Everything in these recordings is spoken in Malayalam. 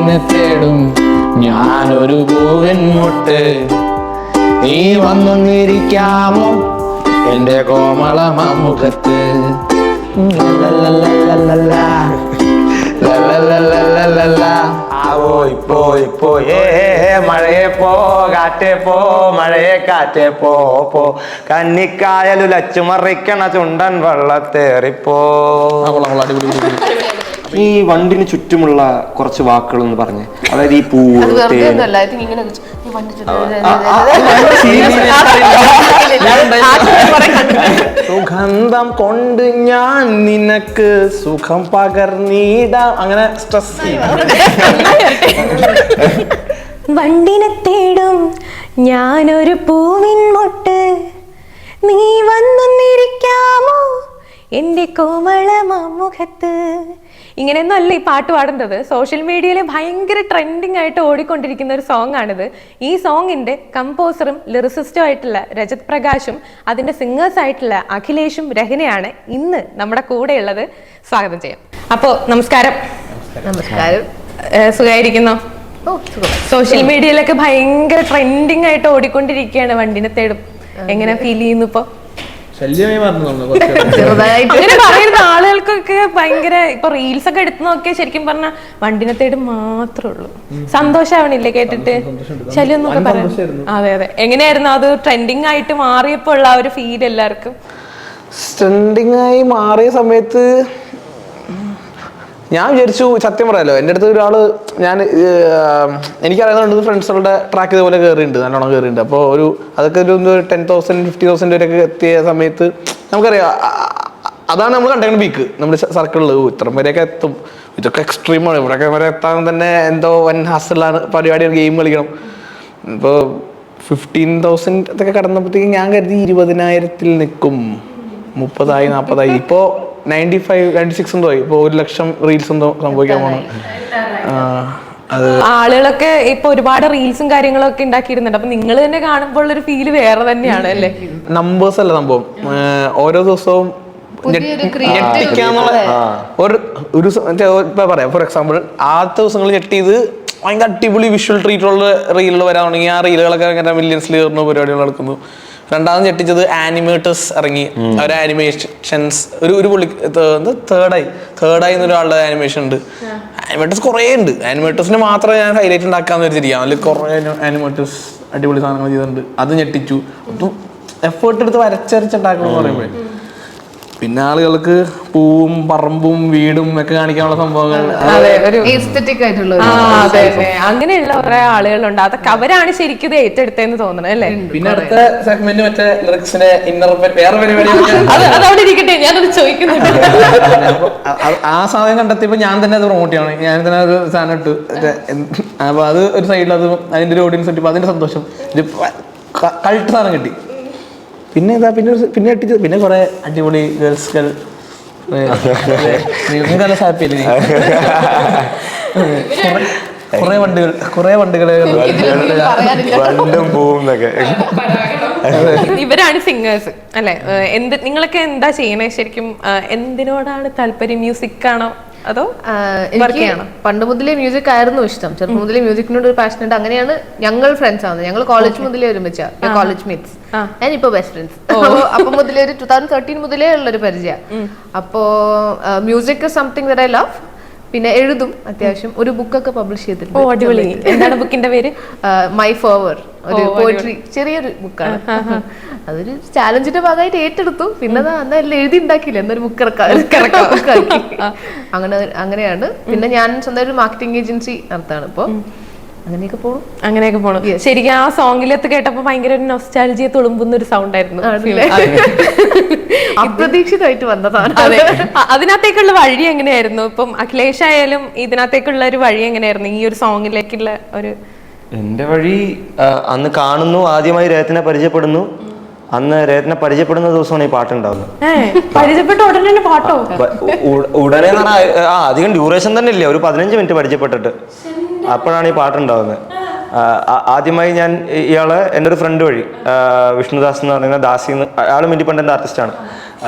വണ്ടിനെ തേടും. ഞാനൊരു പൂവൻ മുട്ട്. നീ വന്നൊന്നിരിക്കാമോ? എന്റെ കോമള മുഖത്ത് ലലലലലലല. ലലലലലലല. ആ പോയി പോയി പോയി ഏ ഏ, ഏ, മഴയെ പോ കാറ്റേ പോ മഴയെ കാറ്റേ പോ പോ. കന്നിക്കായലുലച്ചു മറിക്കണ ചുണ്ടൻ വെള്ളത്തേറിപ്പോ. ഈ വണ്ടിന് ചുറ്റുമുള്ള കുറച്ച് വാക്കുകൾ എന്ന് പറഞ്ഞ് അതായത് ഈ പൂവ് സുഗന്ധം കൊണ്ട് ഞാൻ നിനക്ക് സുഖം പകർന്നീട അങ്ങനെ സ്ട്രെസ് വണ്ടിനെ തേടും ഞാനൊരു പൂവിൻ മുട്ട് നീ വന്നൊന്നിരിക്കാമോ എന്റെ കോമള മാമുഖത്ത് ഇങ്ങനെയൊന്നും അല്ല ഈ പാട്ട് പാടേണ്ടത്. സോഷ്യൽ മീഡിയയിൽ ഭയങ്കര ട്രെൻഡിങ് ആയിട്ട് ഓടിക്കൊണ്ടിരിക്കുന്ന ഒരു സോങ് ആണിത്. ഈ സോങ്ങിന്റെ കമ്പോസറും ലിറിസിസ്റ്റും ആയിട്ടുള്ള രജത് പ്രകാശും അതിന്റെ സിംഗേഴ്സ് ആയിട്ടുള്ള അഖിലേഷും രഹനയാണ് ഇന്ന് നമ്മുടെ കൂടെ ഉള്ളത് സ്വാഗതം ചെയ്യാം. അപ്പോ നമസ്കാരം. നമസ്കാരം. സുഖായിരിക്കുന്നു? സുഖായിരിക്കുന്നോ സോഷ്യൽ മീഡിയയിലൊക്കെ ഭയങ്കര ട്രെൻഡിങ് ആയിട്ട് ഓടിക്കൊണ്ടിരിക്കുകയാണ് വണ്ടിനെ തേടും. എങ്ങനെ ഫീൽ ചെയ്യുന്നു ഇപ്പൊ? ശല്യമായി മാറുന്നു നമ്മൾ കുറച്ച് ചെറുതായിട്ട്. അങ്ങനെ പറയുന്ന ആളുകൾക്കൊക്കെ ഭയങ്കര ഇപ്പൊ റീൽസ് ഒക്കെ എടുത്തു നോക്കിയാൽ ശരിക്കും പറഞ്ഞ വണ്ടിനെ തേടും മാത്രമേ ഉള്ളൂ. സന്തോഷാവണില്ലേ കേട്ടിട്ട്? ശല്യം എന്നൊക്കെ പറയാം. അതെ അതെ. എങ്ങനെയായിരുന്നു അത് ട്രെൻഡിങ് ആയിട്ട് മാറിയപ്പോൾ ഉള്ള ആ ഒരു ഫീൽ എല്ലാവർക്കും? ട്രെൻഡിങ് ആയി മാറിയ സമയത്ത് ഞാൻ വിചാരിച്ചു സത്യം പറയാലോ എന്റെ അടുത്ത് ഒരാൾ ഞാൻ എനിക്കറിയാവുന്ന രണ്ട് ഫ്രണ്ട്സുകളുടെ ട്രാക്ക് ഇതുപോലെ കയറിയിട്ടുണ്ട് നല്ലോണം കയറിയിട്ടുണ്ട് അപ്പോൾ ഒരു അതൊക്കെ ഒരു ടെൻ തൗസൻഡ് ഫിഫ്റ്റി തൗസൻഡ് വരെയൊക്കെ എത്തിയ സമയത്ത് നമുക്കറിയാം അതാണ് നമ്മൾ കണ്ടേക്കുന്ന പീക്ക് നമ്മുടെ സർക്കിളിൽ ഇത്ര വരെയൊക്കെ എത്തും. ഇതൊക്കെ എക്സ്ട്രീമാണ് ഇവിടെയൊക്കെ വരെ എത്താൻ തന്നെ എന്തോ വൻ ഹസലാണ് പരിപാടിയാണ് ഗെയിം കളിക്കണം. ഇപ്പോൾ ഫിഫ്റ്റീൻ തൗസൻഡ് ഒക്കെ കടന്നപ്പോഴത്തേക്കും ഞാൻ കരുതി ഇരുപതിനായിരത്തിൽ നിൽക്കും. മുപ്പതായി നാൽപ്പതായി ഇപ്പോൾ നയന്റി ഫൈവ് നയന്റി സിക്സ് എന്തോ ആയി. ഇപ്പോൾ ഒരു ലക്ഷം റീൽസ് എന്തോ സംഭവിക്കാൻ അത് ആളുകളൊക്കെ ഇപ്പൊ ഒരുപാട് റീൽസും കാര്യങ്ങളും ഒക്കെ ഉണ്ടാക്കിയിരുന്നുണ്ട് അപ്പൊ നിങ്ങൾ തന്നെ കാണുമ്പോൾ ഒരു ഫീൽ വേറെ തന്നെയാണ് അല്ലേ? നമ്പേഴ്സ് അല്ല സംഭവം. ഓരോ ദിവസവും ഞെട്ടിക്കാന്നുള്ള ഒരു ഒരു പറയാം. ഫോർ എക്സാമ്പിൾ ആദ്യത്തെ ദിവസങ്ങൾ ഞെട്ടിയത് ഭയങ്കര അടിപൊളി വിഷ്വൽ ട്രീറ്റുള്ള റീലുകൾ വരാൻ തുടങ്ങി. ആ റീലുകളൊക്കെ അങ്ങനെ മില്യൻസിൽ കയറുന്ന പരിപാടികൾ നടക്കുന്നു. രണ്ടാമത് ഞെട്ടിച്ചത് ആനിമേറ്റേഴ്സ് ഇറങ്ങി. അവർ ആനിമേഷൻസ് ഒരു ഒരു പുള്ളി തേർഡായി തേർഡായി എന്നൊരാളുടെ ആനിമേഷൻ ഉണ്ട്. ആനിമേറ്റേഴ്സ് കുറേ ഉണ്ട്. ആനിമേറ്റേഴ്സിന് മാത്രമേ ഞാൻ ഹൈലൈറ്റ് ഉണ്ടാക്കാന്ന് വെച്ചിരിക്കാം അതിൽ കുറേ ആനിമേറ്റേഴ്സ് അടിപൊളി സാധനങ്ങൾ ചെയ്തിട്ടുണ്ട്. അത് ഞെട്ടിച്ചു. അതും എഫേർട്ട് എടുത്ത് വരച്ചരച്ചുണ്ടാക്കണം എന്ന് പറയുമ്പോഴേ പിന്നെ ആളുകൾക്ക് പൂവും പറമ്പും വീടും ഒക്കെ കാണിക്കാനുള്ള സംഭവങ്ങൾ എസ്തറ്റിക് ആയിട്ടുള്ള ആ അതെ അതെ. അങ്ങനെയുള്ള കുറെ ആളുകളുണ്ട്. അതൊക്കെ അവരാണ് ശരിക്കും ഏറ്റെടുത്തെന്ന് തോന്നുന്നത് അല്ലേ? പിന്നെ അടുത്ത സെഗ്മെന്റ് മറ്റേ ലിറിക്സിന്റെ ഇന്നർ വേറെ പരിപാടി ഇരിക്കട്ടെ ഞാനത് ചോദിക്കുന്നുണ്ട്. ആ സാധനം കണ്ടെത്തിയപ്പോ ഞാൻ തന്നെ അത് പ്രൊമോട്ട് ചെയ്യണം. ഞാൻ തന്നെ ഒരു സാധനം ഇട്ടു. അപ്പൊ അത് ഒരു സൈഡിൽ അത് അതിന്റെ ഒരു ഓഡിയൻസ് കിട്ടി അതിന്റെ സന്തോഷം. കൾട്ട് സാധനം കിട്ടി. പിന്നെ ഇതാ പിന്നെ പിന്നെ ഇട്ടിട്ട് പിന്നെ കുറെ അടിപൊളി ഗേൾസ് ഗേൾ നിങ്ങൾക്കല്ല ഹാപ്പി അല്ലേ കുറെ വണ്ടികൾ കുറെ വണ്ടികളെ വണ്ടും പൂവും ഇവരാണ് സിംഗേഴ്സ് അല്ലെ? എന്ത് നിങ്ങളൊക്കെ എന്താ ചെയ്യണേ ശരിക്കും? എന്തിനോടാണ് താല്പര്യം? മ്യൂസിക് ആണോ? അതോ എനിക്ക്? പണ്ട് മുതലേ മ്യൂസിക് ആയിരുന്നു ഇഷ്ടം. ചെറുപ്പം മുതലേ മ്യൂസിക്കിനോട് ഒരു പാഷൻ ഉണ്ട്. അങ്ങനെയാണ് ഞങ്ങൾ ഫ്രണ്ട്സ് ആവുന്നത്. ഞങ്ങൾ കോളേജ് മുതലേ ഒരുമിച്ച. College meets. ഞാൻ ഇപ്പൊ ബെസ്റ്റ് ഫ്രണ്ട്സ് അപ്പൊ മുതലേ ഒരു ടൂ തൗസൻഡ് തേർട്ടീൻ മുതലേ ഉള്ളൊരു പരിചയം. അപ്പോ music something the I love പിന്നെ എഴുതും അത്യാവശ്യം. ഒരു ബുക്കൊക്കെ പബ്ലിഷ് ചെയ്തിട്ടുണ്ട്. ഓ അടിപൊളി. എന്താണ് ബുക്കിന്റെ പേര്? മൈ ഫോവർ ഒരു പോയട്രി ചെറിയൊരു ബുക്കാണ്. അതൊരു ചാലഞ്ചിന്റെ ഭാഗമായിട്ട് ഏറ്റെടുത്തു. പിന്നെ അന്ന് എല്ലാം എഴുതി ഉണ്ടാക്കിയില്ല? എന്നൊരു ബുക്ക് അങ്ങനെ അങ്ങനെയാണ്. പിന്നെ ഞാൻ സ്വന്തം ഒരു മാർക്കറ്റിംഗ് ഏജൻസി നടത്താണ് ഇപ്പൊ. അങ്ങനെയൊക്കെ പോണു. അങ്ങനെയൊക്കെ പോണു. ശരിക്കും ആ സോങ്ങിലെത്ത് കേട്ടപ്പോ ഭയങ്കര ഒരു നൊസ്റ്റാലജിയെ തുളുമ്പുന്ന ഒരു സൗണ്ട് ആയിരുന്നു അപ്രതീക്ഷിതമായിട്ട് വന്നതാണ്. അതെ. അതിനകത്തേക്കുള്ള വഴി എങ്ങനെയായിരുന്നു? ഇപ്പം അഖിലേഷ് ആയാലും ഇതിനകത്തേക്കുള്ള ഒരു വഴി എങ്ങനെയായിരുന്നു? ഈ ഒരു സോങ്ങിലേക്കുള്ള ഒരു എന്റെ വഴി അന്ന് കാണുന്നു ആദ്യമായി രേത്തിനെ പരിചയപ്പെടുന്നു. അന്ന് രേത്തിനെ പരിചയപ്പെടുന്ന ദിവസമാണ് ഈ പാട്ടുണ്ടാവുന്നത്. ഉടനെ തന്നെ പാട്ടോ? ഉടനെ എന്ന് ആ അധികം ഡ്യൂറേഷൻ തന്നെ ഇല്ല. ഒരു പതിനഞ്ച് മിനിറ്റ് പരിചയപ്പെട്ടിട്ട്. അപ്പോഴാണ് ഈ പാട്ടുണ്ടാവുന്നത്. ആദ്യമായി ഞാൻ ഇയാൾ എന്റെ ഒരു ഫ്രണ്ട് വഴി വിഷ്ണുദാസ് എന്ന് പറയുന്ന ദാസി എന്ന് അയാളും ഇൻഡിപെൻഡന്റ് ആർട്ടിസ്റ്റാണ്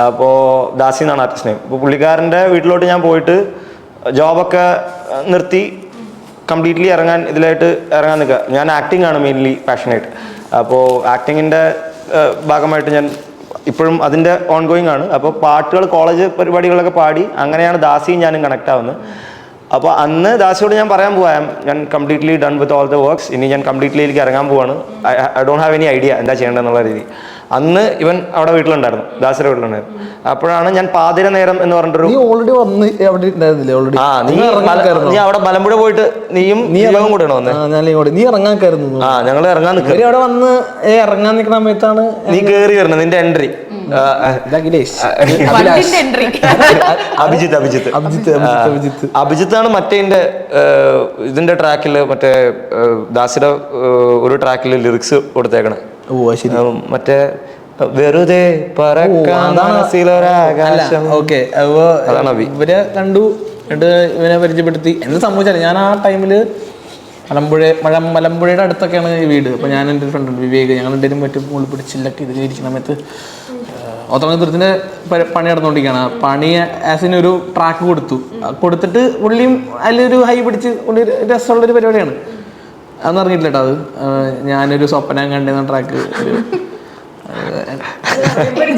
അപ്പോൾ ദാസി എന്നാണ് ആർട്ടിസ്റ്റ് നെയിം അപ്പോൾ പുള്ളിക്കാരന്റെ വീട്ടിലോട്ട് ഞാൻ പോയിട്ട് ജോബൊക്കെ നിർത്തി കംപ്ലീറ്റ്ലി ഇറങ്ങാൻ ഇതിലായിട്ട് ഇറങ്ങാൻ നിൽക്കുക. ഞാൻ ആക്ടിംഗ് ആണ് മെയിൻലി പാഷനായിട്ട് അപ്പോൾ ആക്ടിങ്ങിന്റെ ഭാഗമായിട്ട് ഞാൻ ഇപ്പോഴും അതിന്റെ ഓൺ ഗോയിങ് ആണ്. അപ്പോൾ പാട്ടുകൾ കോളേജ് പരിപാടികളൊക്കെ പാടി അങ്ങനെയാണ് ദാസിയും ഞാനും കണക്ട് ആവുന്നത്. അപ്പോൾ അന്ന് ദാസിയോട് ഞാൻ പറയാൻ പോവാം ഞാൻ completely done with all the works ഇനി ഞാൻ കംപ്ലീറ്റ്ലി എനിക്ക് ഇറങ്ങാൻ പോവാണ്. I don't have any idea എന്താ ചെയ്യേണ്ടതെന്നുള്ള രീതി. അന്ന് ഇവൻ അവിടെ വീട്ടിലുണ്ടായിരുന്നു ദാസര വീട്ടിലുണ്ടായിരുന്നു. അപ്പോഴാണ് ഞാൻ പാതിര നേരം എന്ന് പറഞ്ഞിട്ടൊരു നീ ഓൾറെഡി വന്ന് അവിടെ ഉണ്ടായിരുന്നില്ലേ ഓൾറെഡി ആ നീ നീ അവിടെ മലമ്പുഴ പോയിട്ട് നീയും കൂടെ കൂടെയാണ് വന്നത് ഞാൻ ഇങ്ങോട്ട്. നീ ഇറങ്ങാൻ കയറുന്നു ആ ഞങ്ങൾ ഇറങ്ങാൻ നിൽക്കുക ഇവർ അവിടെ വന്ന് ഇറങ്ങാൻ നിൽക്കുന്ന സമയത്താണ് നീ കേറി വരണം നിന്റെ എൻട്രി ഇത് വണ്ടിന്റെ എൻട്രി അഭിജിത്ത് അഭിജിത്ത്. അഭിജിത്ത് അഭിജിത്ത് അഭിജിത്ത്. ആണ് മറ്റേ ഇതിന്റെ, ട്രാക്കിൽ ട്രാക്കിൽ മറ്റേ ദാസിയുടെ ഒരു ട്രാക്കിൽ ലിറിക്സ് കൊടുത്തേക്കണേ. ഓ ശരി. മറ്റേ വെറുതെ ഇവർ കണ്ടു എന്നിട്ട് ഇവനെ പരിചയപ്പെടുത്തി. എന്ത് സംഭവിച്ചാലും ഞാൻ ആ ടൈമിൽ മലമ്പുഴ മഴ മലമ്പുഴയുടെ അടുത്തൊക്കെയാണ് ഈ വീട്. അപ്പൊ ഞാൻ എന്റെ ഫ്രണ്ട് വിവേക്. ഞങ്ങൾ എന്തെങ്കിലും മറ്റും മുകളിൽ പിടിച്ചില്ലൊക്കെ ഇതിൽ ഇരിക്കുന്ന സമയത്ത് ഓത്തമംഗലത്തിന്റെ പണി നടന്നുകൊണ്ടിരിക്കുകയാണ്. പണി ആസിന് ഒരു ട്രാക്ക് കൊടുത്തു. കൊടുത്തിട്ട് പുള്ളിയും അതിലൊരു ഹൈ പിടിച്ച് പുള്ളി ഒരു രസമുള്ളൊരു പരിപാടിയാണ്. അറിഞ്ഞിട്ടില്ല അത്. ഞാനൊരു സ്വപ്നം കണ്ടെന്ന ട്രാക്ക് ഒരു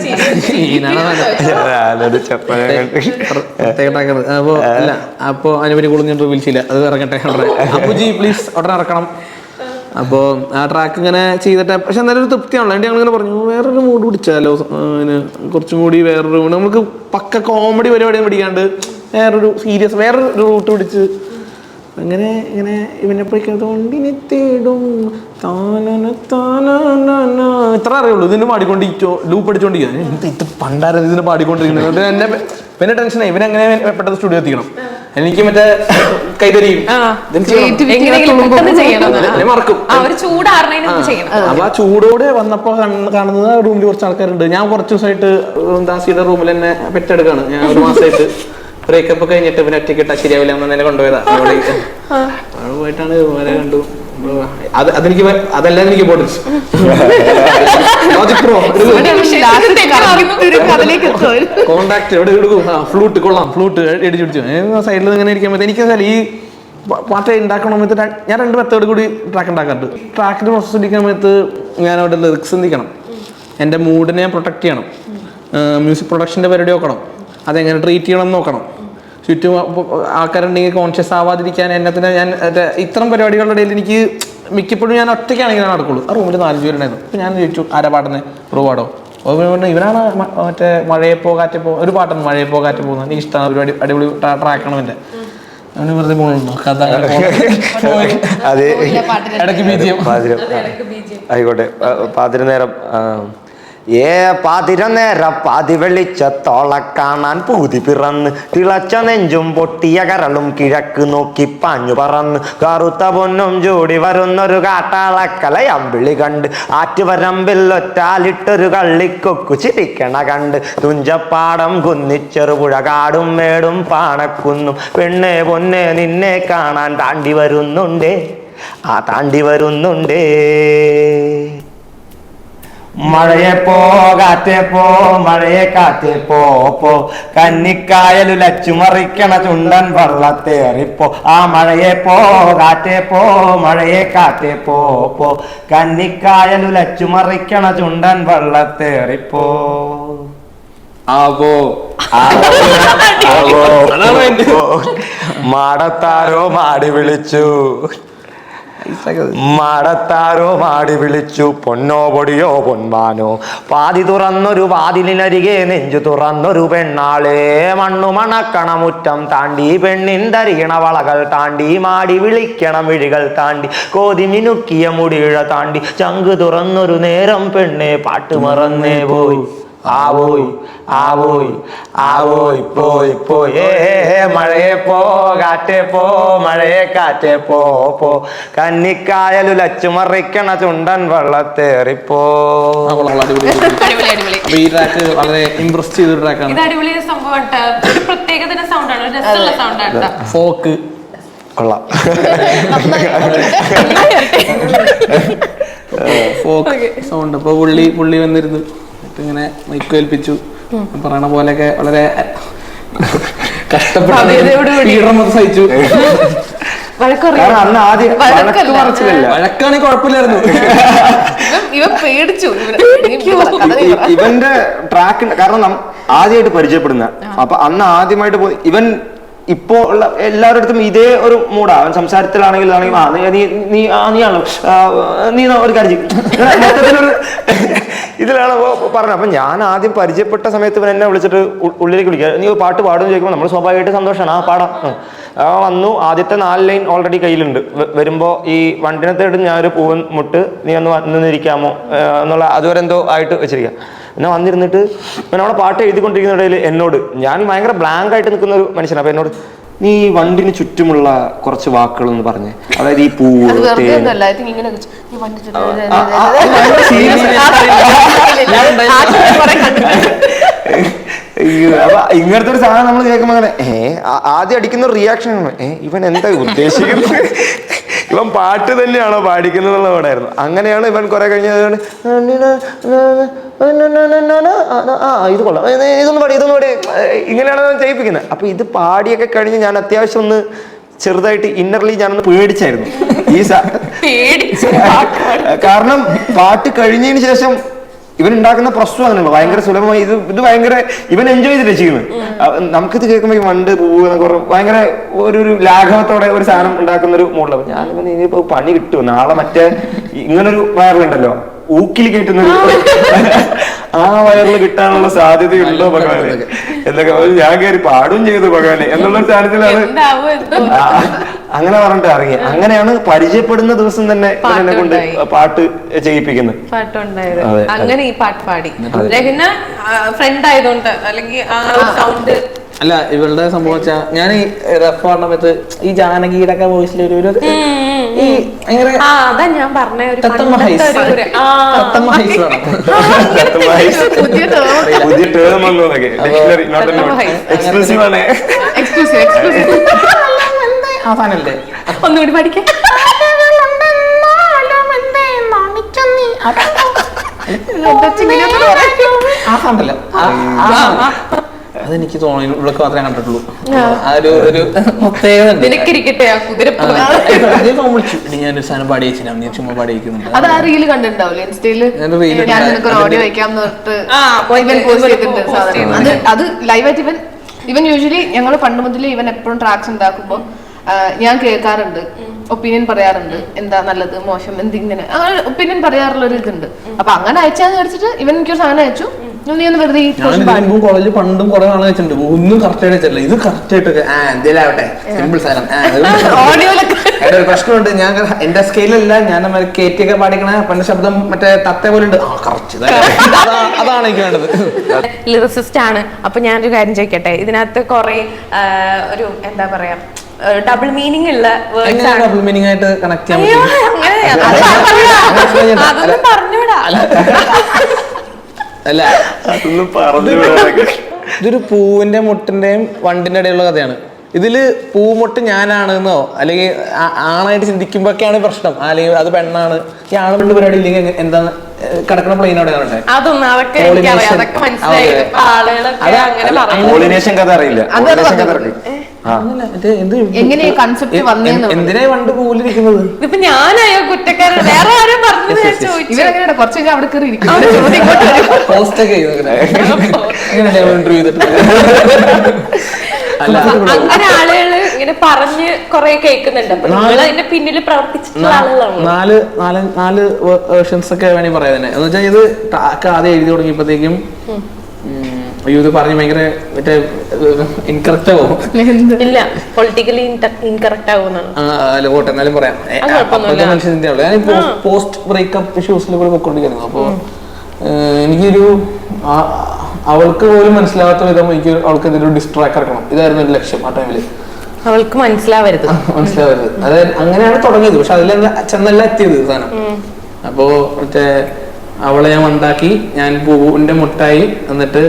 അപ്പോ അല്ല അപ്പോ അനുപരി കൂടുതൽ റിവീൽ അത് ഇറങ്ങട്ടെ. അപ്പൊ അപ്പു ജി പ്ലീസ് ഉടനെ ഇറക്കണം. അപ്പോ ആ ട്രാക്ക് ഇങ്ങനെ ചെയ്തിട്ട് പക്ഷെ എന്തായാലും ഒരു തൃപ്തിയാണല്ലോ. എന്നിട്ട് ഞങ്ങൾ ഇങ്ങനെ പറഞ്ഞു വേറൊരു മൂഡ് പിടിച്ചാലോ? കുറച്ചും കൂടി വേറൊരു. നമുക്ക് പക്ക കോമഡി പരിപാടിയും പിടിക്കാണ്ട് വേറൊരു സീരിയസ് വേറൊരു റൂട്ട് പിടിച്ച് അങ്ങനെ ഇങ്ങനെ ഇവനെ പോയി കേട്ടോണ്ടിനെ തേടും. താനന താനന ഇത്ര അറിയുള്ളൂ. ഇതിന് പാടിക്കൊണ്ടിരിക്കോ ലൂപ്പ് അടിച്ചോണ്ടിരിക്കുക എന്ത് ഇത് പണ്ടാരം ഇതിന് പാടിക്കൊണ്ടിരിക്കുന്നത്? എന്നെ പിന്നെ ടെൻഷനായി ഇവനെങ്ങനെ പെട്ടെന്ന് സ്റ്റുഡിയോ എത്തിക്കണം? എനിക്ക് മറ്റേ കൈതരിയും. മറക്കും. അപ്പൊ ആ ചൂടോടെ വന്നപ്പോ കാണുന്നത് റൂമിൽ കുറച്ച് ആൾക്കാരുണ്ട്. ഞാൻ കുറച്ച് ദിവസമായിട്ട് ദാസിയുടെ റൂമിൽ തന്നെ പെറ്റെടുക്കാണ്. ഞാൻ ഒരു മാസമായിട്ട് ബ്രേക്കപ്പ് കഴിഞ്ഞിട്ട് പിന്നെ ഒറ്റയ്ക്ക് ഇട്ടാ ശരിയാവില്ല എന്ന് തന്നെ കൊണ്ടുപോയതാ. അവിടേക്ക് അവിടെ പോയിട്ടാണ് ഇവനെ കണ്ടു. അത് അതെനിക്ക് അതല്ല എനിക്ക് ഇമ്പോർട്ടൻസ് കോണ്ടാക്ട് എവിടെ എടുക്കും? ഫ്ലൂട്ട് കൊള്ളാം. ഫ്ലൂട്ട് ഇടിച്ചു പിടിച്ചു. സൈഡിൽ ഇങ്ങനെ ഇരിക്കാൻ എനിക്ക് ഈ പാട്ട് ഉണ്ടാക്കണ സമയത്ത് ഞാൻ രണ്ട് മെത്തേഡ് കൂടി ട്രാക്ക് ഉണ്ടാക്കാറുണ്ട്. ട്രാക്കിന്റെ പ്രോസസ് ഇരിക്കുന്ന സമയത്ത് ഞാൻ അവിടെ ലിറിക്സ് ചിന്തിക്കണം. എന്റെ മൂഡിനെ ഞാൻ പ്രൊട്ടക്ട് ചെയ്യണം. മ്യൂസിക് പ്രൊഡക്ഷന്റെ പരിപാടി നോക്കണം. അതെങ്ങനെ ട്രീറ്റ് ചെയ്യണം എന്ന് നോക്കണം. ചുറ്റും ആൾക്കാരുണ്ടെങ്കിൽ കോൺഷ്യസ് ആവാതിരിക്കാൻ എന്നത്തിന് ഞാൻ ഇത്തരം പരിപാടികളുടെ ഇടയിൽ എനിക്ക് മിക്കപ്പോഴും ഞാൻ ഒറ്റയ്ക്കാണെങ്കിൽ നടക്കുള്ളൂ. ആ റൂമിൽ നാലഞ്ച് പേരുണ്ടായിരുന്നു. അപ്പോൾ ഞാൻ ചോദിച്ചു ആരാ പാടുന്നത് റൂ പാടോ? ഇവനാണ് മറ്റേ മഴയെ കാറ്റപ്പോ ഒരു പാട്ടാണ് മഴയെ പോ കാറ്റ് പോകുന്നത് എനിക്ക് ഇഷ്ടമാണ് പരിപാടി അടിപൊളി ട്രാക്കണം എന്റെ വെറുതെ പോകണുണ്ടോ കഥ ഇടയ്ക്ക് ആയിക്കോട്ടെ. പാതിര നേരം. ഏ പാതിര നേര പാതി വെളിച്ചത്തോള കാണാൻ പൂതി പിറന്ന്. തിളച്ച നെഞ്ചും പൊട്ടിയ കരളും കിഴക്ക് നോക്കി പാഞ്ഞു പറന്ന്. കറുത്ത പൊന്നും ചൂടി വരുന്നൊരു കാട്ടാളക്കല അമ്പിളി കണ്ട്. ആറ്റുവരമ്പിൽ ഒറ്റാലിട്ടൊരു കള്ളിക്കൊക്കു ചിരിക്കണ കണ്ട്. തുഞ്ചപ്പാടം കുന്നിച്ചെറുപുഴ കാടും മേടും പാണക്കുന്നും. പെണ്ണെ പൊന്നെ നിന്നെ കാണാൻ താണ്ടി വരുന്നുണ്ടേ. ആ താണ്ടി വരുന്നുണ്ടേ. മഴയെ പോ കാറ്റേ പോ മഴയെ കാറ്റേ പോ പോ. കന്നിക്കായലു ലച്ചുമറിക്കണ ചുണ്ടൻ വള്ളത്തേറിപ്പോ. ആ മഴയെ പോ കാറ്റേ പോ മഴയെ കാറ്റേ പോ പോ. കന്നിക്കായലു ലച്ചുമറിക്കണ ചുണ്ടൻ വള്ളത്തേറിപ്പോ. ആവോ മാടത്താരോ മാടി വിളിച്ചു. മാടത്താരോ മാടി വിളിച്ചു പൊന്നോ പൊടിയോ പൊന്മാനോ? പാതി തുറന്നൊരു വാതിലിനരികെ നെഞ്ചു തുറന്നൊരു പെണ്ണാളേ. മണ്ണു മണക്കണ മുറ്റം താണ്ടി പെണ്ണിൻ തരിയണ വളകൾ താണ്ടി മാടി വിളിക്കണം വിഴികൾ താണ്ടി കോതി മിനുക്കിയ മുടിയിഴ താണ്ടി ചങ്ക് തുറന്നൊരു നേരം പെണ്ണെ പാട്ട് മറന്നേ പോയി. ആവോയ് ആവോയ് ആവോയ് പോയ് പോയി. മഴയെ പോ കാറ്റേ പോ മഴയെ കാറ്റേ പോ പോ. കന്നിക്കായലു ലച്ചുമറിക്കണ ചുണ്ടൻ വെള്ളത്തേറിപ്പോ. ഈ ട്രാക്ക് വളരെ ഇംപ്രസ് ട്രാക്കാണ് സൗണ്ടാണ് ഫോക്ക് കൊള്ളാം. ഫോക്ക് സൗണ്ട് അപ്പൊ പുള്ളി പുള്ളി വന്നിരുന്നു. ഇങ്ങനെ മൈക്ക് ഏൽപ്പിച്ചു. പറയണ പോലെയൊക്കെ വളരെ കഷ്ടപ്പെട്ടു സഹിച്ചു. അന്ന് ആദ്യം വഴക്കാണെങ്കിൽ കുഴപ്പമില്ലായിരുന്നു. ഇവൻ പേടിച്ചു. ഇവന്റെ ട്രാക്ക് കാരണം ആദ്യമായിട്ട് പരിചയപ്പെടുന്ന. അപ്പൊ അന്ന് ആദ്യമായിട്ട് പോയി ഇവൻ ഇപ്പോ ഉള്ള എല്ലാവരുടെ ഇതേ ഒരു മൂടാ ആണെങ്കിലും ആ നീ- നീ ആ നീ ഒരു കാര്യം. മൊത്തത്തിലൊരു ഇതിലാണ് പറഞ്ഞത്. അപ്പൊ ഞാൻ ആദ്യം പരിചയപ്പെട്ട സമയത്ത് ഇവൻ എന്നെ വിളിച്ചിട്ട് ഉള്ളിലേക്ക് വിളിക്കുക. നീ പാട്ട് പാടുമെന്ന് ചോദിക്കുമ്പോൾ നമ്മൾ സ്വാഭാവികമായിട്ട് സന്തോഷമാണ് ആ പാടാം. ആ വന്നു. ആദ്യത്തെ നാല് ലൈൻ ഓൾറെഡി കയ്യിലുണ്ട്. വരുമ്പോ ഈ വണ്ടിനത്തേട് ഞാനൊരു പൂവൻ മുട്ട് നീ ഒന്ന് വന്നിരിക്കാമോ എന്നുള്ള അതുവരെ എന്തോ ആയിട്ട് വെച്ചിരിക്കാം. പിന്നെ വന്നിരുന്നിട്ട് പിന്നെ അവിടെ പാട്ട് എഴുതിക്കൊണ്ടിരിക്കുന്ന ഇടയിൽ എന്നോട് ഞാൻ ഭയങ്കര ബ്ലാങ്ക് ആയിട്ട് നിൽക്കുന്ന ഒരു മനുഷ്യനാണ് അപ്പൊ എന്നോട് നീ വണ്ടിന് ചുറ്റുമുള്ള കുറച്ച് വാക്കുകൾ എന്ന് പറഞ്ഞു. അതായത് ഈ പൂവ് ഇങ്ങനത്തെ ഒരു സാധനം നമ്മൾ കേൾക്കുമ്പോ അങ്ങനെ ഏ ആദ്യം അടിക്കുന്ന റിയാക്ഷൻ ഏ ഇവൻ എന്താ ഉദ്ദേശിക്കുന്നത്? ഇവൻ പാട്ട് തന്നെയാണോ പാടിക്കുന്നത് എന്നുള്ളതായിരുന്നു അങ്ങനെയാണ് ഇവൻ കുറെ കഴിഞ്ഞത് ആ ഇത് കൊള്ളാം ഇതൊന്നും പാടി ഇതൊന്ന് പാടി ഇങ്ങനെയാണ് ചെയ്യിപ്പിക്കുന്നത് അപ്പൊ ഇത് പാടിയൊക്കെ കഴിഞ്ഞ് ഞാൻ അത്യാവശ്യം ഒന്ന് ചെറുതായിട്ട് ഇന്നർലി ഞാനൊന്ന് പേടിച്ചായിരുന്നു ഈ കാരണം പാട്ട് കഴിഞ്ഞതിന് ശേഷം ഇവൻ ഉണ്ടാക്കുന്ന പ്രശ്നം അങ്ങനെയുള്ള ഭയങ്കര സുലഭമായി ഇത് ഇത് ഭയങ്കര ഇവൻ എൻജോയ് ചെയ്തിട്ട് ചെയ്യുന്നത് നമുക്കിത് കേൾക്കുമ്പോൾ വണ്ട് എന്നൊക്കെ ഭയങ്കര ഒരു ഒരു ലാഘവത്തോടെ ഒരു സാധനം ഉണ്ടാക്കുന്ന ഒരു മോഡലാണ് ഞാൻ ഇനിയിപ്പോ പണി കിട്ടുമോ? നാളെ മറ്റേ ഇങ്ങനൊരു വയറിലുണ്ടല്ലോ ഊക്കിൽ കേട്ടുന്ന ആ. വയറിൽ കിട്ടാനുള്ള സാധ്യതയുണ്ടോ ഭഗവാനെ? എന്നൊക്കെ ഞാൻ കയറി പാടും ചെയ്തു ഭഗവാനെ എന്നുള്ള സാധനത്തിലാണ് അങ്ങനെ പറഞ്ഞിട്ട് ഇറങ്ങി. അങ്ങനെയാണ് പരിചയപ്പെടുന്ന ദിവസം തന്നെ എന്നെ കൊണ്ട് പാട്ട് ചെയ്യിപ്പിക്കുന്നത്. പാട്ടുണ്ടായത്. അങ്ങനെ ഈ പാട്ട് പാടി. ഫ്രണ്ട് ആയതുകൊണ്ട് അല്ലെങ്കിൽ ആ സൗണ്ട് അല്ല ഇവളുടെ സംഭവം വെച്ചാ ഞാൻ ഈ റഫ് പറഞ്ഞ സമയത്ത് ഈ ജാനകിയുടെ ഒക്കെ വോയിസിൽ ഒരു ഒരു ഈ ഭയങ്കര ആ അതാ ഞാൻ പറഞ്ഞ ഒരു തത്തമ്മ പണ്ടത്തെ ഹൈസ്. ഒരു- ഒരു- ആ. തത്തമ്മ ഹൈസ് വേണം. പുതിയ term. പുതിയ ടേം വന്നതൊക്കെ ഡിക്ഷണറി നോട്ട് തത്തമ്മ ഹൈസ്. എക്സ്ക്ലൂസീവ് ആണ്. Exclusive, exclusive. ആ സാധനല്ലേ? ഒന്നുകൂടി പഠിക്കാം. പറയും. ആ സാധനല്ല അതെനിക്ക് തോന്നി ഇവിടെ മാത്രമേ കണ്ടിട്ടുള്ളൂ. ആ. ഒരു. നിനക്കിരിക്കട്ടെ ആ ഞാനൊരു സാധനം പാടി വെച്ചിനാ. നീ ചുമ്മാ പാടി വെക്കുന്നുണ്ട്. അത് ആ റീൽ കണ്ടിട്ടുണ്ടാവില്ലേ? ഇൻസ്റ്റയിൽ ഞാനൊരു reel ഞാൻ. ഓഡിയോ പറഞ്ഞിട്ട് അത് അത് ലൈവായിട്ട് ഇവൻ ഇവൻ യൂഷ്വലി ഞങ്ങൾ പണ്ട് മുതൽ ഇവൻ എപ്പോഴും ട്രാക്സ് ഉണ്ടാക്കുമ്പോൾ ഞാൻ കേൾക്കാറുണ്ട്. ഒപ്പീനിയൻ പറയാറുണ്ട്. എന്താ നല്ലത് മോശം എന്തിങ്ങനെ? അങ്ങനെ ഒപ്പീനിയൻ പറയാറുള്ള ഒരു ഇതുണ്ട് അപ്പൊ അങ്ങനെ അയച്ചാന്ന് വെച്ചിട്ട് ഇവൻ എനിക്കൊരു സാധനം അയച്ചു. നീ ഒന്ന് വെറുതെ ഈ ഞാൻ portion ഇതിന് പാടി. മുമ്പും കോളേജിൽ പണ്ടും കുറെ നാളെ വെച്ചിട്ടുണ്ട്. ഒന്നും കറക്റ്റ് ആയിട്ട് വെച്ചിട്ടില്ല. ഇത് കറക്റ്റ് ആയിട്ട് ആ സിമ്പിൾ സാധനം. ആ, ഇത് ഓഡിയോയിലൊക്കെ അതിന്റെ ഒരു പ്രശ്നമുണ്ട്. ഞാൻ എന്റെ സ്കെയിലല്ല ഞാൻ മറ്റേ കേറ്റിയൊക്കെ പാടിക്കണ പണ്ട് ശബ്ദം മറ്റേ തത്ത പോലെ ഉണ്ട്. ആ കറക്റ്റ് അതാണ് എനിക്ക് വേണ്ടത്. ലിറിസിസ്റ്റ് ആണ്. അപ്പൊ ഞാനൊരു കാര്യം ചോദിക്കട്ടെ? ഇതിനകത്ത് കുറെ ഒരു എന്താ പറയാ ഡബിൾ മീനിങ് ഉള്ള വേർഡ്സ് ആണ്. ഡബിൾ മീനിങ് ആയിട്ട് കണക്ട് ചെയ്യാൻ അയ്യോ, അങ്ങനെ അത് പറഞ്ഞൂടാ. അതൊന്നും പറഞ്ഞൂടാ. അല്ല. അതൊന്നും പറഞ്ഞു ഇതൊരു പൂവിന്റെ മുട്ടിന്റെയും വണ്ടിന്റെ ഇടയിലുള്ള കഥയാണ്. ഇതിൽ പൂമുട്ട് ഞാനാണെന്നോ അല്ലെങ്കിൽ ആണായിട്ട് ചിന്തിക്കുമ്പോഴൊക്കെയാണ് പ്രശ്നം. അല്ലെങ്കിൽ അത് പെണ്ണാണ്. ഈ ആണ് പെണ്ണ് പരിപാടി ഇല്ലെങ്കിൽ എന്താണ് കിടക്കണ പ്ലെയിൻ അവിടെ അതൊന്നും അതൊക്കെ അതൊക്കെ മനസ്സിലായി. ആളുകളൊക്കെ അങ്ങനെ അല്ല, പോളിനേഷൻ കഥ അറിയില്ല. കഥ എങ്ങനെയാ വന്നേന്ന് എന്തിനാ ഈ വണ്ട് പൂവിലിരിക്കുന്നത്? ഇതിപ്പോ ഞാനായോ കുറ്റക്കാരൻ വേറെ ആരും പറഞ്ഞു ഞാൻ ചോദിച്ചു. ഇവരെങ്ങനെ കുറച്ച് കഴിഞ്ഞാൽ അവിടെ കയറി ഇരിക്കും. അവരുടെ ചോദ്യം ഇങ്ങോട്ട് വരും. പോസ്റ്റ് ഒക്കെ ഇന്റർവ്യൂ ചെയ്തിട്ട്. അല്ല. അങ്ങനെ ആളുകൾ ഇങ്ങനെ പറഞ്ഞ് കൊറേ കേൾക്കുന്നുണ്ട്. അപ്പൊ നിങ്ങൾ അതിന്റെ പിന്നിൽ പ്രവർത്തിച്ചിട്ടുള്ള ആളുകളാണ്? നാല് നാല് നാല് വേർഷൻസ് ഒക്കെ വേണമെങ്കിൽ പറയാം തന്നെ. എന്ന് വെച്ചാൽ ഇത് ടാക്ക് ആദ്യം എഴുതി തുടങ്ങിയപ്പോഴത്തേക്കും അയ്യോ ഇത് പറഞ്ഞ് ഭയങ്കര മറ്റേ ഇൻകറക്റ്റ് ആവും. ഇല്ല പൊളിറ്റിക്കലി ഇൻകറക്റ്റ് ആവുന്നതാണ് ഓട്ടെ എന്നാലും പറയാം. മനുഷ്യന്റെ ഞാൻ പോസ്റ്റ് ബ്രേക്കപ്പ് ഇഷ്യൂസിൽ കൂടെ പൊയ്ക്കൊണ്ടിരിക്കുന്നു അപ്പൊ ഏഹ്, എനിക്കൊരു അവൾക്ക് പോലും മനസ്സിലാവാത്ത വിധം എനിക്ക് അവൾക്ക് എന്തെങ്കിലും ഡിസ്ട്രാക്ട് ആക്കണം ഇതായിരുന്നു എന്റെ ലക്ഷ്യം ആ ടൈമിൽ അവൾക്ക് മനസ്സിലാവരുത്. മനസ്സിലാവരുത്. അതായത് അങ്ങനെയാണ് തുടങ്ങിയത്. പക്ഷെ അതിൽ ചെന്നല്ല എത്തിയത് സാധനം. അപ്പോ മറ്റേ അവളെ ഞാൻ ഉണ്ടാക്കി ഞാൻ പൂവിന്റെ മുട്ടായി എന്നിട്ട്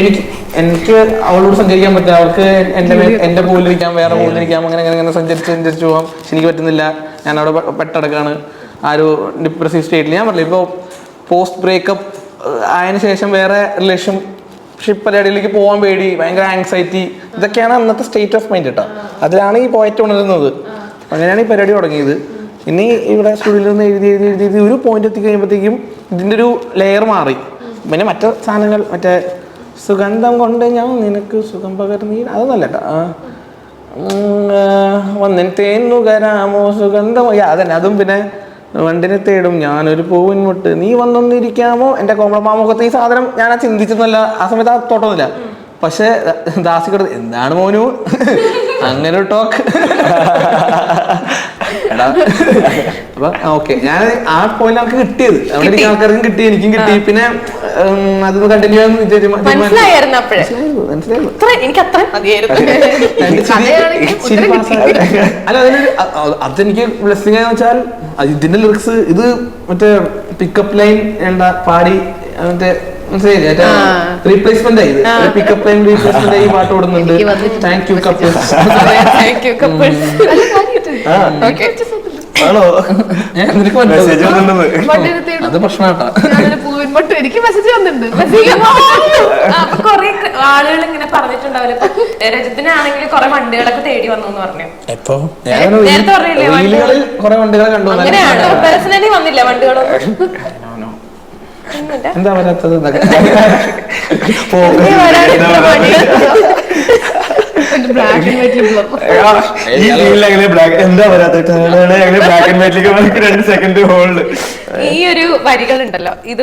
എനിക്ക് എനിക്ക് അവളോട് സഞ്ചരിക്കാൻ പറ്റില്ല. അവൾക്ക് എന്റെ എന്റെ പൂവിലിരിക്കാം വേറെ പൂവിലിരിക്കാം അങ്ങനെ അങ്ങനെ അങ്ങനെ സഞ്ചരിച്ച് സഞ്ചരിച്ച് പോകാം പക്ഷെ എനിക്ക് പറ്റുന്നില്ല. ഞാൻ അവിടെ പെട്ടടക്കാണ്. ആ ഒരു ഡിപ്രസീവ് സ്റ്റേറ്റിൽ ഞാൻ പറഞ്ഞില്ല. ഇപ്പോൾ പോസ്റ്റ് ബ്രേക്കപ്പ് ആയതിനു ശേഷം വേറെ റിലേഷൻഷിപ്പ് പരിപാടിയിലേക്ക് പോകാൻ പേടി ഭയങ്കര ആങ്സൈറ്റി ഇതൊക്കെയാണ് അന്നത്തെ സ്റ്റേറ്റ് ഓഫ് മൈൻഡ് കേട്ടോ അതിലാണ് ഈ പോയറ്റ് ഉണരുന്നത്. അങ്ങനെയാണ് ഈ പരിപാടി തുടങ്ങിയത്. ഇനി ഇവിടെ സ്റ്റുഡിയോയിൽ നിന്ന് എഴുതി എഴുതി എഴുതി എഴുതി ഒരു പോയിന്റ് എത്തി കഴിയുമ്പോഴത്തേക്കും ഇതിന്റെ ഒരു ലെയർ മാറി. പിന്നെ മറ്റു സാധനങ്ങൾ മറ്റേ സുഗന്ധം കൊണ്ട് ഞാൻ നിനക്ക് സുഖം പകർന്നീ അതൊന്നല്ല കേട്ടോ വന്നിൻ തേന്നുകരാമോ സുഗന്ധമോ അതന്നെ. അതും പിന്നെ വണ്ടിനെ തേടും ഞാനൊരു പൂവിൻ മുട്ട്. നീ വന്നൊന്നിരിക്കാമോ? എന്റെ കോമളമാമുഖത്ത് ഈ സാധനം ഞാൻ ആ ചിന്തിച്ചെന്നല്ല ആ സമയത്ത് ആ തോട്ടമൊന്നുമില്ല. പക്ഷെ ദാസിക്കട എന്താണ് മോനു? അങ്ങനെ ഒരു ടോക്ക് എടാ. അപ്പൊ ഓക്കെ. ഞാൻ ആ പോയിന്റ് നമുക്ക് കിട്ടിയത്. അവിടെ ആൾക്കാർക്കും കിട്ടി എനിക്കും കിട്ടി. പിന്നെ അതൊന്ന് കണ്ടിന്യൂ ചെയ്യാൻ. മനസ്സിലായിരുന്നു അല്ല അതിനൊരു അതെനിക്ക് ബ്ലെസ്സിങ് എന്ന് വെച്ചാൽ ഇതിന്റെ ലിറിക്സ് ഇത് മറ്റേ പിക്കപ്പ് ലൈൻ വേണ്ട പാടി മറ്റേ മനസ്സിലായില്ലേ? റീപ്ലേസ്മെന്റ് ആയി. പിക്കപ്പ് ലൈൻ റീപ്ലേസ്മെന്റ് ആയി പാട്ട് ഓടുന്നുണ്ട്. താങ്ക് യു കപ്പിൾസ് ആണോ? നിനക്ക് മെസ്സേജ് അത് പ്രശ്നമാട്ടാ ഞാനൊരു പൂവിൻ മട്ടും എനിക്ക് മെസ്സേജ് വന്നിട്ടുണ്ട്. മെസ്സേജ് അപ്പൊ കൊറേ ആളുകൾ ഇങ്ങനെ പറഞ്ഞിട്ടുണ്ടാവില്ല? ഇപ്പൊ രജത്തിനാണെങ്കിൽ കൊറേ വണ്ടികളൊക്കെ തേടി വന്നു എന്ന് പറഞ്ഞു. എപ്പോ? നേരത്തെ പറഞ്ഞില്ലേ, വണ്ടി- റീലുകളിൽ കുറെ വണ്ടികളെ കണ്ടു. അങ്ങനെയാണ്. പേഴ്സണലി വന്നില്ല വണ്ടികളൊന്നും? എന്താ വരാത്തത് എന്നൊക്കെ. എന്തേ വരാതിരുന്ന വണ്ടി? ബ്ലാക്ക് ആൻഡ് വൈറ്റ് ഈ അങ്ങനെ ബ്ലാക്ക് എന്താ അങ്ങനെ ബ്ലാക്ക് ആൻഡ് വൈറ്റിലേക്ക് വന്നിട്ട് രണ്ട് സെക്കൻഡ് ഹോൾഡ് ഈ ഒരു വരികൾ ഉണ്ടല്ലോ ഇത്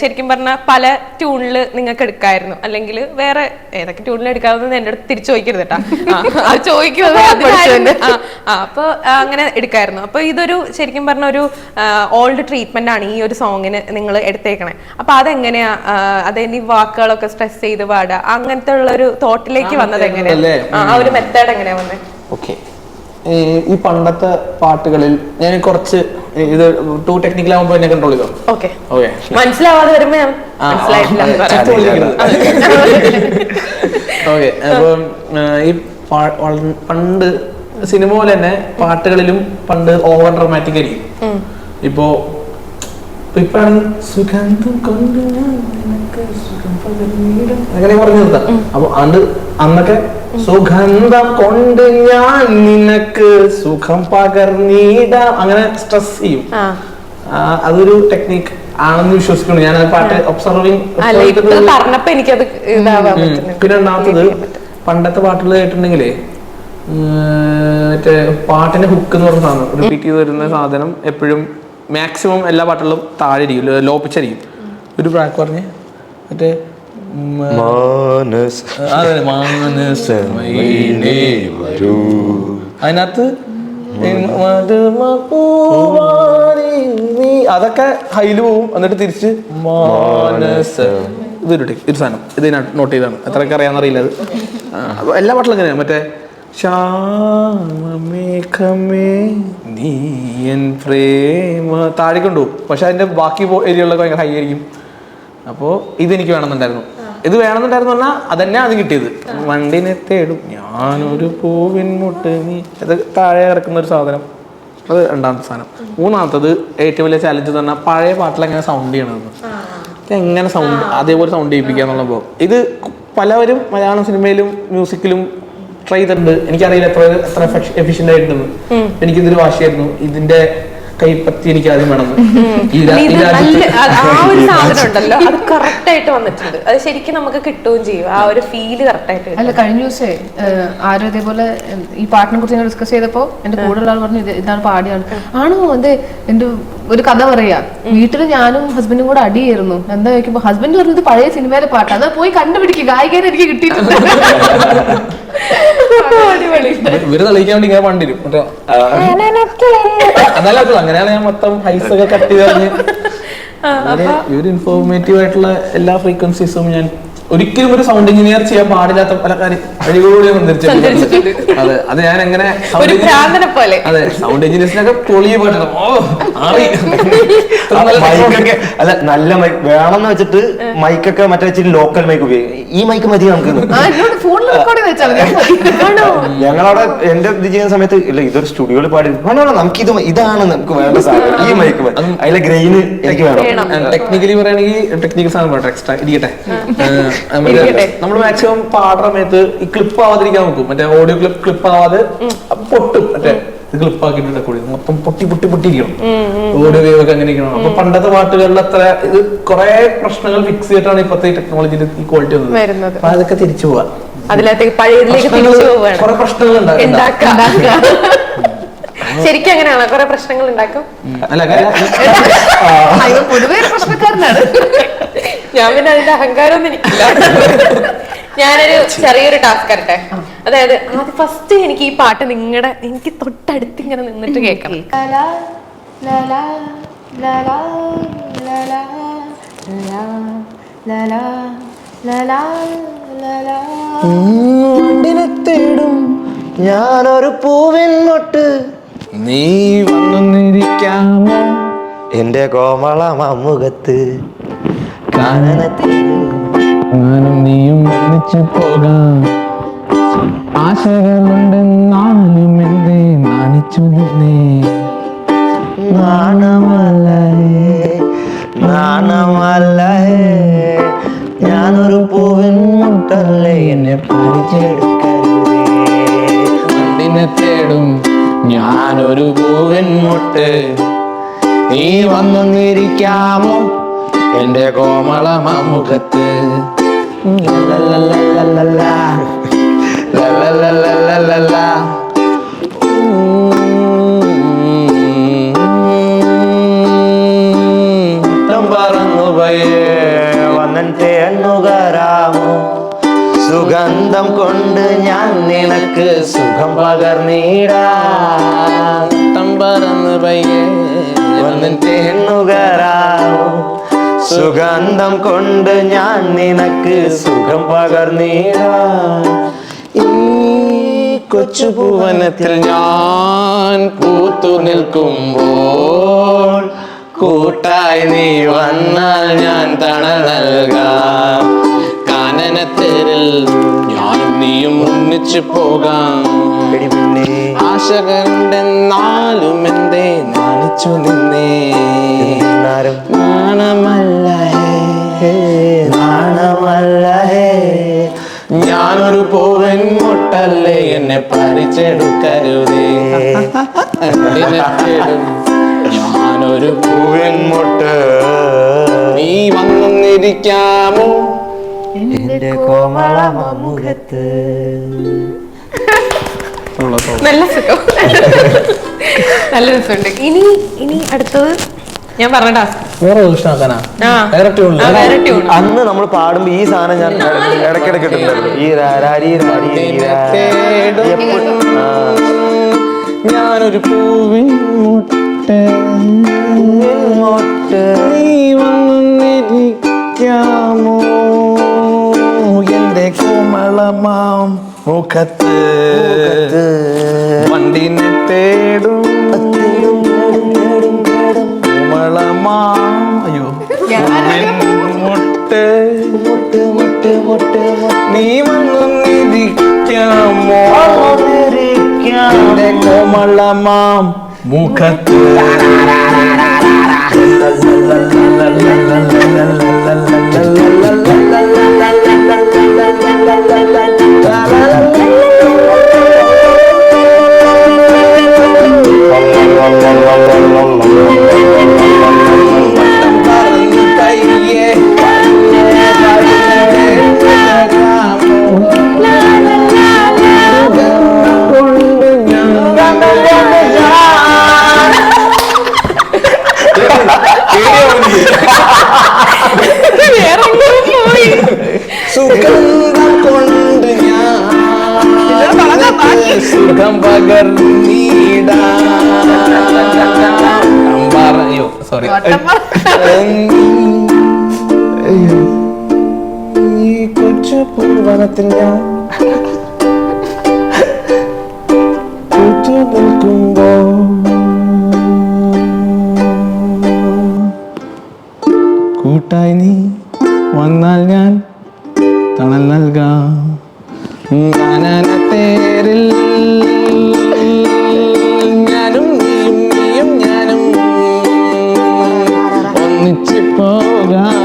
ശരിക്കും പറഞ്ഞാൽ പല ട്യൂണിൽ നിങ്ങൾക്ക് എടുക്കായിരുന്നു. അല്ലെങ്കിൽ വേറെ ഏതൊക്കെ ട്യൂണിൽ എടുക്കാവുന്ന എന്റെ അടുത്ത് തിരിച്ചു ചോദിക്കരുത് കേട്ടാ ചോദിക്കുന്നത് അപ്പൊ അങ്ങനെ എടുക്കായിരുന്നു. അപ്പൊ ഇതൊരു ശരിക്കും പറഞ്ഞ ഒരു ഓൾഡ് ട്രീറ്റ്മെന്റ് ആണ് ഈ ഒരു സോങ്ങിന് നിങ്ങൾ എടുത്തേക്കണേ. അപ്പൊ അതെങ്ങനെയാ അതെ വാക്കുകളൊക്കെ സ്ട്രെസ് ചെയ്ത് പാടുക? അങ്ങനത്തെ ഉള്ള ഒരു തോട്ടിലേക്ക് വന്നത് എങ്ങനെയാ? അല്ലേ? ആ, ഒരു മെത്തേഡ് എങ്ങനെയാ വന്നത് ഓക്കെ ഈ പണ്ടത്തെ പാട്ടുകളിൽ ഞാൻ കുറച്ച് ഇത് ടു ടെക്നിക്കൽ ആകുമ്പോൾ എന്നെ കൺട്രോൾ ചെയ്തോ? ഓക്കെ ഓക്കെ മനസ്സിലാവാതെ വരുമ്പോ ഞാൻ. ഓക്കെ അപ്പം ഈ പണ്ട് സിനിമ പോലെ തന്നെ പാട്ടുകളിലും പണ്ട് ഓവർ ഡ്രമാറ്റിക് ആയിരിക്കും. ഇപ്പോ ഇപ്പൊ ഇപ്പഴാണ് സുഗന്ധം കൊണ്ട് അങ്ങനെ പറഞ്ഞു നിർത്താം അപ്പൊ അത് അന്നൊക്കെ സുഗന്ധം കൊണ്ട് ഞാൻ നിനക്ക് സുഖം പകർന്നിടാം. അങ്ങനെ സ്ട്രെസ് ചെയ്യും. അതൊരു ടെക്നിക് ആണെന്ന് വിശ്വസിക്കുന്നു. ഞാൻ ആ. പാട്ട് ഒബ്സർവിങ് പിന്നെ രണ്ടാമത്തത് പണ്ടത്തെ പാട്ടുകൾ കേട്ടിട്ടുണ്ടെങ്കിലേ മറ്റേ പാട്ടിന്റെ ഹുക്ക് എന്ന് പറഞ്ഞ സാധനം റിപ്പീറ്റ് ചെയ്ത് വരുന്ന സാധനം എപ്പോഴും മാക്സിമം എല്ലാ പാട്ടുകളും താഴെ ഇരിക്കും ലോ ഒരു പ്രാക്ക് പറഞ്ഞ് മറ്റേ. അതിനകത്ത് അതൊക്കെ ഹൈൽ പോവും. എന്നിട്ട് തിരിച്ച് മാനസ. ഇതൊരു ടെക് ഒരു സാധനം. ഇത് നോട്ട് ചെയ്താണ് എത്രയൊക്കെ അറിയാന്നറിയില്ല അത്. എല്ലാ പാട്ടിലും അങ്ങനെ മറ്റേ ശ്യാമമേഘമേ നീ എൻ പ്രേമ. താഴേക്കുണ്ടോ പക്ഷെ അതിന്റെ ബാക്കി ഏരിയകളിലൊക്കെ ഭയങ്കര ഹൈ ആയിരിക്കും. അപ്പോൾ ഇതെനിക്ക് വേണമെന്നുണ്ടായിരുന്നു. ഇത് വേണമെന്നുണ്ടായിരുന്നു പറഞ്ഞാൽ അതന്നെ അത് കിട്ടിയത്. വണ്ടിനെ തേടും. ഞാനൊരു പൂവിൻ മുട്ട് നീ അത് താഴെ ഇറക്കുന്ന ഒരു സാധനം. അത് രണ്ടാമത്തെ സാധനം. മൂന്നാമത്തത് ഏറ്റവും വലിയ ചാലഞ്ച് എന്ന് പറഞ്ഞാൽ പഴയ പാട്ടിൽ എങ്ങനെ സൗണ്ട് ചെയ്യണമെന്ന് എങ്ങനെ സൗണ്ട് അതേപോലെ സൗണ്ട് ചെയ്യിപ്പിക്കുക എന്നുള്ളപ്പോൾ ഇത് പലവരും മലയാളം സിനിമയിലും മ്യൂസിക്കിലും ട്രൈ ചെയ്തിട്ടുണ്ട്. എനിക്കറിയില്ല എത്ര എത്ര എഫിഷ്യന്റ് ആയിട്ടുണ്ടെന്ന് എനിക്കിതൊരു വാശിയായിരുന്നു. ഇതിന്റെ കൈപ്പത്തി എനിക്ക് ആദ്യം വേണം. ഉണ്ടല്ലോ. അത് കറക്റ്റ് ആയിട്ട് വന്നിട്ടുണ്ട്. അത് ശരിക്കും നമുക്ക് കിട്ടുകയും ചെയ്യും. ആ ഒരു ഫീൽ കറക്റ്റ് ആയിട്ട് അല്ല കഴിഞ്ഞ ദിവസേ ആരും ഇതേപോലെ ഈ പാട്ടിനെ കുറിച്ച് ഞങ്ങൾ ഡിസ്കസ് ചെയ്തപ്പോ എന്റെ കൂടെ ഉള്ള ആൾ പറഞ്ഞു ഇത് ഇതാണ് പാടിയാണ്. ആണോ? എന്റെ എന്റെ ഒരു കഥ പറയാ. വീട്ടിൽ ഞാനും ഹസ്ബൻഡും കൂടെ അടിയായിരുന്നു. എന്താ ചോദിക്കുമ്പോ ഹസ്ബൻഡ് പറഞ്ഞത് പഴയ സിനിമയിലെ പാട്ടാണ് അത് പോയി കണ്ടുപിടിക്കുക ഗായികനെ എനിക്ക് കിട്ടിയിട്ടുണ്ട്. ഇവർ തെളിയിക്കാൻ വേണ്ടി ഇങ്ങനെ പണ്ടിരും അത് അങ്ങനെയാണ് ഞാൻ മൊത്തം ഹൈസ് ഒക്കെ കട്ട് ചെയ്ത് ഇവർ ഇൻഫോർമേറ്റീവ് ആയിട്ടുള്ള എല്ലാ ഫ്രീക്വൻസീസും ഞാൻ ഒരിക്കലും ഒരു സൗണ്ട് എഞ്ചിനീയർ ചെയ്യാൻ പാടില്ലാത്ത പല കാര്യം ഞാൻ സഞ്ചരിച്ചിട്ടുണ്ട്. അതെ അത് ഞാൻ എങ്ങനെ അതെ സൗണ്ട് എഞ്ചിനീയേഴ്സിനൊക്കെ പൊളിയെ പോയിട്ട് ഓ ആറി അല്ല നല്ല മൈക്ക് വേണമെന്ന് വെച്ചിട്ട് മൈക്കൊക്കെ മറ്റേ വെച്ചിട്ട് ലോക്കൽ മൈക്ക് ഉപയോഗിക്കും ഈ മൈക്ക് മതി നമുക്ക് ഞങ്ങളവിടെ എന്റെ ഇത് ചെയ്യുന്ന സമയത്ത് ഇല്ല ഇതൊരു സ്റ്റുഡിയോയിൽ പാടി വേണ്ട വേണ്ട നമുക്ക് ഇത് ഇതാണ് നമുക്ക് വേണ്ട സാധനം. ഈ മൈക്ക് മതി. അതിലെ ഗ്രെയിന് എനിക്ക് വേണം. ടെക്നിക്കലി പറയുകയാണെങ്കിൽ ടെക്നിക്കൽ സാധനം വേണ്ട എക്സ്ട്രാ ഇരിക്കട്ടെ. നമ്മൾ മാക്സിമം പാടുന്ന സമയത്ത് ഈ ക്ലിപ്പ് ആവാതിരിക്കാൻ നോക്കും. മറ്റേ ഓഡിയോ ക്ലിപ്പ് ക്ലിപ്പ് ആവാതെ അപ്പൊ പൊട്ടും. മറ്റേ ഇത് ക്ലിപ്പാക്കിയിട്ട് റെക്കോർഡ് ചെയ്തു മൊത്തം പൊട്ടി പൊട്ടി പൊട്ടിയിരിക്കണം. ഓഡിയോ വേവ് ഒക്കെ അങ്ങനെ ഇരിക്കണം. അപ്പൊ പണ്ടത്തെ പാട്ടുകളിൽ അത്ര ഇത് കുറെ പ്രശ്നങ്ങൾ ഫിക്സ് ചെയ്തിട്ടാണ് ഇപ്പത്തെ ടെക്നോളജിയിൽ ഈ ക്വാളിറ്റി വന്നത്. അപ്പൊ അതൊക്കെ തിരിച്ചു പോവാ. പഴയതിലേക്ക് തിരിച്ചു പോവാണ്. കുറെ പ്രശ്നങ്ങൾ ഉണ്ടാക്കാം. ശരിക്കും അങ്ങനെയാണോ? കുറെ പ്രശ്നങ്ങൾ ഉണ്ടാക്കും? പൊതുവേ പ്രശ്നക്കാരനാണ്. ഞാൻ പിന്നെ അതിന്റെ അഹങ്കാരമൊന്നും എനിക്കില്ല. ഞാനൊരു ചെറിയൊരു ടാസ്ക് ആരട്ടെ അതായത് ആദ്യം ഫസ്റ്റ് എനിക്ക് ഈ പാട്ട് നിങ്ങളുടെ എനിക്ക് തൊട്ടടുത്ത് ഇങ്ങനെ നിന്നിട്ട് കേൾക്കണം തേടും ഞാനൊരു പൂവിൻ മൊട്ട് നീ വന്നിരിക്കാമോ എന്റെ കോമള മമ്മുഖത്ത് ഞാനും നീയും ഒന്നിച്ചു പോകാം. ആശകളുണ്ടെന്നാലും എന്തേ നാണിച്ചു നിന്നേ. നാണമല്ലേ നാണമല്ലേ. ഞാനൊരു പൂവിൻ മുട്ടല്ലേ എന്നെ പഠിച്ചെടുക്കരുതേ പണ്ടിനെ തേടും ഞാനൊരു പൂവിൻ മുട്ട്. നീ വന്നൊന്നിരിക്കാമോ എന്റെ കോമള മുഖത്ത് സുഗന്ധം കൊണ്ട് ഞാൻ നിനക്ക് സുഖം പകർന്നിടാം പറന്ന് പയ്യേ വന്നിട്ട് തേണ്ണുകരാമോ സുഗന്ധം കൊണ്ട് ഞാൻ നിനക്ക് സുഖം പകർന്നീടാ. കൊച്ചു പൂവനത്തിൽ ഞാൻ പൂത്തു നിൽക്കുമ്പോൾ കൂട്ടായി നീ വന്നാൽ ഞാൻ തണൽ നൽകാം. കാനനത്തേരിൽ ഞാനും നീയും ഒന്നിച്ചു പോകാം. എടി പിന്നെ ആശ കണ്ടെന്നാലും എന്തേ നാണിച്ചു നിന്നേ. നാരം ഞാനൊരു പൂവൻ മുട്ടല്ലേ എന്നെ പറിച്ചെടുക്കരുതേ ഞാനൊരു പൂവൻ മുട്ട നീ വന്നിരിക്കാമോ? എന്റെ കോമള മമ്മുഖത്ത് നല്ല സുഖം. നല്ല രസമുണ്ട്. ഇനി ഇനി അടുത്തത് ഞാൻ പറഞ്ഞ ടാസ്ക് വേറെ ട്യൂൺ അന്ന് നമ്മൾ പാടുമ്പോ ഈ സാധനം ഞാൻ ഇടയ്ക്കിടയ്ക്ക് ഇട്ടിട്ടുണ്ടായിരുന്നു. ഈ രാരി. ഞാനൊരു പൂവിൻ മുട്ട മുട്ട്. നീ വന്നിരിക്കാമോ? എന്റെ കോമളമാം മുഖത്ത് വണ്ടിനെ തേടും കോമളമാം മുഖത്ത് പറന്ന് നിൽക്കുമ്പോ. കൂട്ടായി നീ വന്നാൽ ഞാൻ തണൽ നൽകാം. നീയും ഞാനും ഒന്നിച്ച് പോകാം.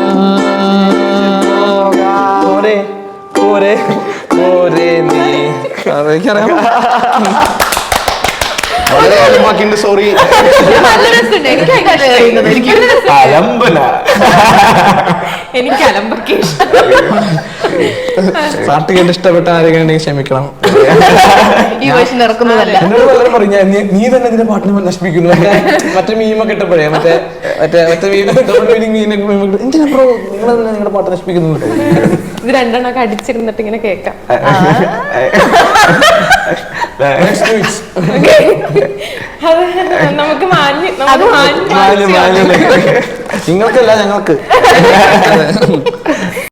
പോരെ? പോരെ നീ. എനിക്കറിയാം. വളരെ അലമ്പാക്കിണ്ട് സോറി രസമുണ്ട്. എനിക്ക് അലമ്പൊക്കെ പാട്ട് കേട്ട് ഇഷ്ടപ്പെട്ട ആരെങ്കിലും ക്ഷമിക്കണം. ഈ വേർഷൻ ഇറക്കുന്നതല്ല എന്നോട് പലരും പറഞ്ഞു "ഞാൻ- നീ- നീ തന്നെ ഇതിന്റെ പാട്ടിനെ നശിപ്പിക്കുന്നു. മറ്റേ മീമൊക്കെ ഇട്ടപ്പോഴേ മറ്റേ മറ്റേ മറ്റേ മീം ഡബിൾ മീനിങ് മീനൊക്കെ meme ഇട്ട്, എന്തിനാ ബ്രോ നിങ്ങൾ തന്നെ നിങ്ങളുടെ പാട്ട് നശിപ്പിക്കുന്നു ഇത് രണ്ടെണ്ണൊക്കെ അടിച്ചിരുന്നിട്ട് ഇങ്ങനെ കേക്കാം. അത് നമുക്ക് മാഞ്ഞ് നമുക്ക് മാഞ്ഞ് നിങ്ങൾക്ക് മാഞ്ഞ് നിങ്ങൾക്കല്ല ഞങ്ങൾക്ക്.